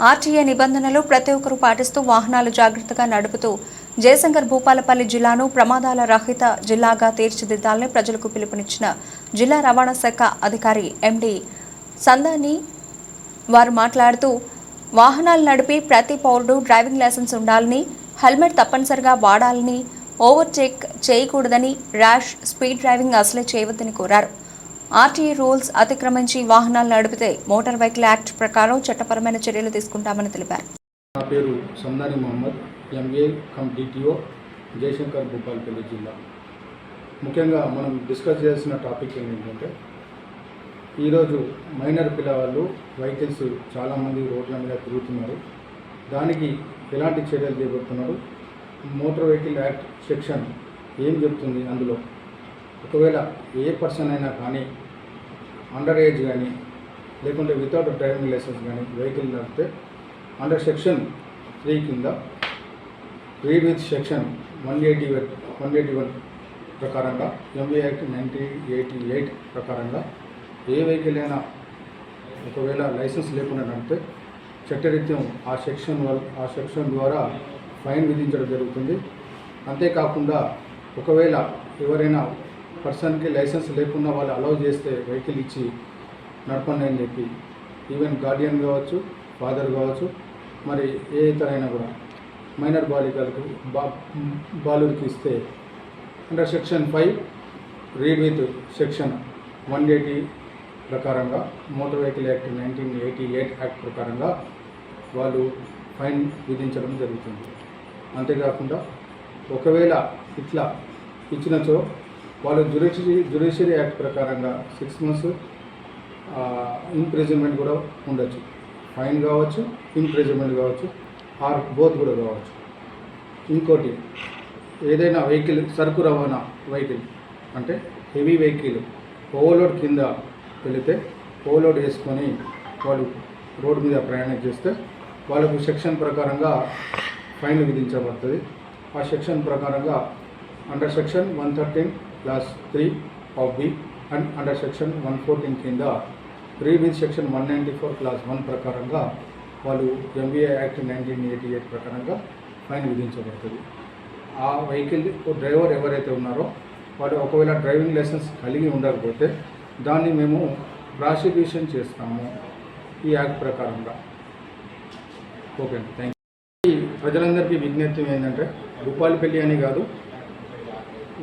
RTA నిబంధనలు ప్రతి ఒక్కరూ పాటిస్తూ వాహనాలు జాగ్రత్తగా నడుపుతూ జయశంకర్ భూపాలపల్లి జిల్లాను ప్రమాదాల రహిత జిల్లాగా తీర్చిదిద్దాలని ప్రజలకు పిలుపునిచ్చిన జిల్లా రవాణా శాఖ అధికారి ఎండి సందాని వారు మాట్లాడుతూ వాహనాలు నడిపి ప్రతి పౌరుడు డ్రైవింగ్ లైసెన్స్ ఉండాలని హెల్మెట్ తప్పనిసరిగా వాడాలని ఓవర్టేక్ చేయకూడదని ర్యాష్ స్పీడ్ డ్రైవింగ్ అసలే చేయవద్దని కోరారు. ఆర్టీఏ రూల్స్ అతిక్రమించి వాహనాలు నడిపితే మోటార్ వెహికల్ యాక్ట్ ప్రకారం చట్టపరమైన చర్యలు తీసుకుంటామని తెలిపారు. నా పేరు Sandani Mohammed MA cum DTO Jayashankar Bhupalpally జిల్లా. ముఖ్యంగా మనం డిస్కస్ చేయాల్సిన టాపిక్ ఏంటంటే ఈరోజు మైనర్ పిల్లవాళ్ళు వెహికల్స్ చాలామంది రోడ్ల మీద తిరుగుతున్నారు. దానికి ఎలాంటి చర్యలు చేపడుతున్నారు? మోటార్ వెహికల్ యాక్ట్ సెక్షన్ ఏం చెప్తుంది అందులో? ఒకవేళ ఏ పర్సన్ అయినా కానీ అండర్ ఏజ్ కానీ లేకుంటే వితౌట్ డ్రైవింగ్ లైసెన్స్ కానీ వెహికల్ నడిపితే అండర్ సెక్షన్ త్రీ కింద read with section one eighty one eighty one ప్రకారంగా MB act nineteen eighty eight ప్రకారంగా ఏ వెహికల్ అయినా ఒకవేళ లైసెన్స్ లేకుండా నడిపితే చట్టరీత్యం ఆ సెక్షన్ వల్ల ఆ సెక్షన్ ద్వారా ఫైన్ విధించడం జరుగుతుంది. అంతేకాకుండా ఒకవేళ ఎవరైనా పర్సన్కి లైసెన్స్ లేకుండా వాళ్ళు అలౌ చేస్తే వెహికల్ ఇచ్చి నడపండి అని చెప్పి ఈవెన్ గార్డియన్ కావచ్చు ఫాదర్ కావచ్చు మరి ఏ ఇతరైనా కూడా మైనర్ బాలికలకు బా బాలుడికి ఇస్తే under section five read with section one eighty ప్రకారంగా motor vehicle act nineteen eighty eight act ప్రకారంగా వాళ్ళు ఫైన్ విధించడం జరుగుతుంది. అంతేకాకుండా ఒకవేళ ఇట్లా ఇచ్చినచో వాళ్ళు జ్యుడిషియరీ జ్యుడిషియరీ యాక్ట్ ప్రకారంగా సిక్స్ మంత్స్ ఇంప్రిజన్మెంట్ కూడా ఉండొచ్చు. ఫైన్ కావచ్చు ఇంప్రిజన్మెంట్ కావచ్చు ఆర్ బోత్ కూడా కావచ్చు. ఇంకోటి ఏదైనా వెహికల్ సరుకు రవాణా వెహికల్ అంటే హెవీ వెహికల్ ఓవర్లోడ్ కింద వెళితే ఓవర్లోడ్ వేసుకొని వాళ్ళు రోడ్డు మీద ప్రయాణం చేస్తే వాళ్ళకు సెక్షన్ ప్రకారంగా ఫైన్ విధించబడుతుంది. ఆ సెక్షన్ ప్రకారంగా under section one thirteen class three of B and under section one fourteen కింద read section one ninety four class one ప్రకారంగా వాళ్ళు MBA act nineteen eighty eight ప్రకారంగా ఫైన్ విధించబడుతుంది. ఆ వెహికల్ డ్రైవర్ ఎవరైతే ఉన్నారో వాడు ఒకవేళ డ్రైవింగ్ లైసెన్స్ కలిగి ఉండకపోతే దాన్ని మేము ప్రాసిక్యూషన్ చేస్తాము ఈ యాక్ట్ ప్రకారంగా. ఓకే అండి థ్యాంక్ యూ ప్రజలందరికీ విజ్ఞప్తి ఏంటంటే భూపాలపల్లి అని కాదు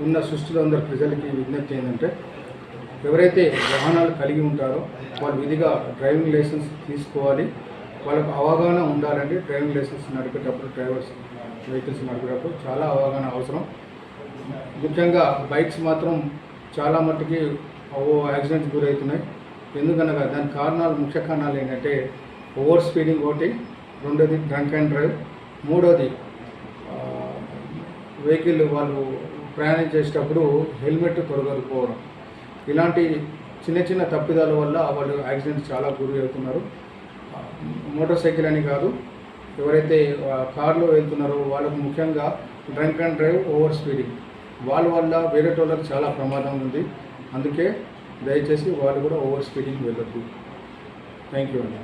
ఉన్న సృష్టిలో అందరి ప్రజలకి విజ్ఞప్తి ఏంటంటే ఎవరైతే వాహనాలు కలిగి ఉంటారో వాళ్ళు విధిగా డ్రైవింగ్ లైసెన్స్ తీసుకోవాలి. వాళ్ళకు అవగాహన ఉండాలండి డ్రైవింగ్ లైసెన్స్ నడిపేటప్పుడు డ్రైవర్స్ వెహికల్స్ నడిపేటప్పుడు చాలా అవగాహన అవసరం. ముఖ్యంగా బైక్స్ మాత్రం చాలా మట్టుకి ఓ యాక్సిడెంట్స్ గురవుతున్నాయి. ఎందుకనగా దాని కారణాలు ముఖ్య కారణాలు ఏంటంటే ఓవర్ స్పీడింగ్ ఒకటి రెండోది డ్రంక్ అండ్ డ్రైవ్ మూడోది వెహికల్ వాళ్ళు ప్రయాణం చేసేటప్పుడు హెల్మెట్ తొలగకపోవడం. ఇలాంటి చిన్న చిన్న తప్పిదాల వల్ల వాళ్ళు యాక్సిడెంట్ చాలా గురి అవుతున్నారు. మోటార్ సైకిల్ అని కాదు ఎవరైతే కారులో కార్లో వెళ్తున్నారో వాళ్ళకు ముఖ్యంగా drunk and drive over speeding. వాళ్ళ వల్ల వేరే వాళ్ళకి చాలా ప్రమాదం ఉంది. అందుకే దయచేసి వాళ్ళు కూడా ఓవర్ స్పీడింగ్ వెళ్ళొద్దు. థ్యాంక్ యూ అండి.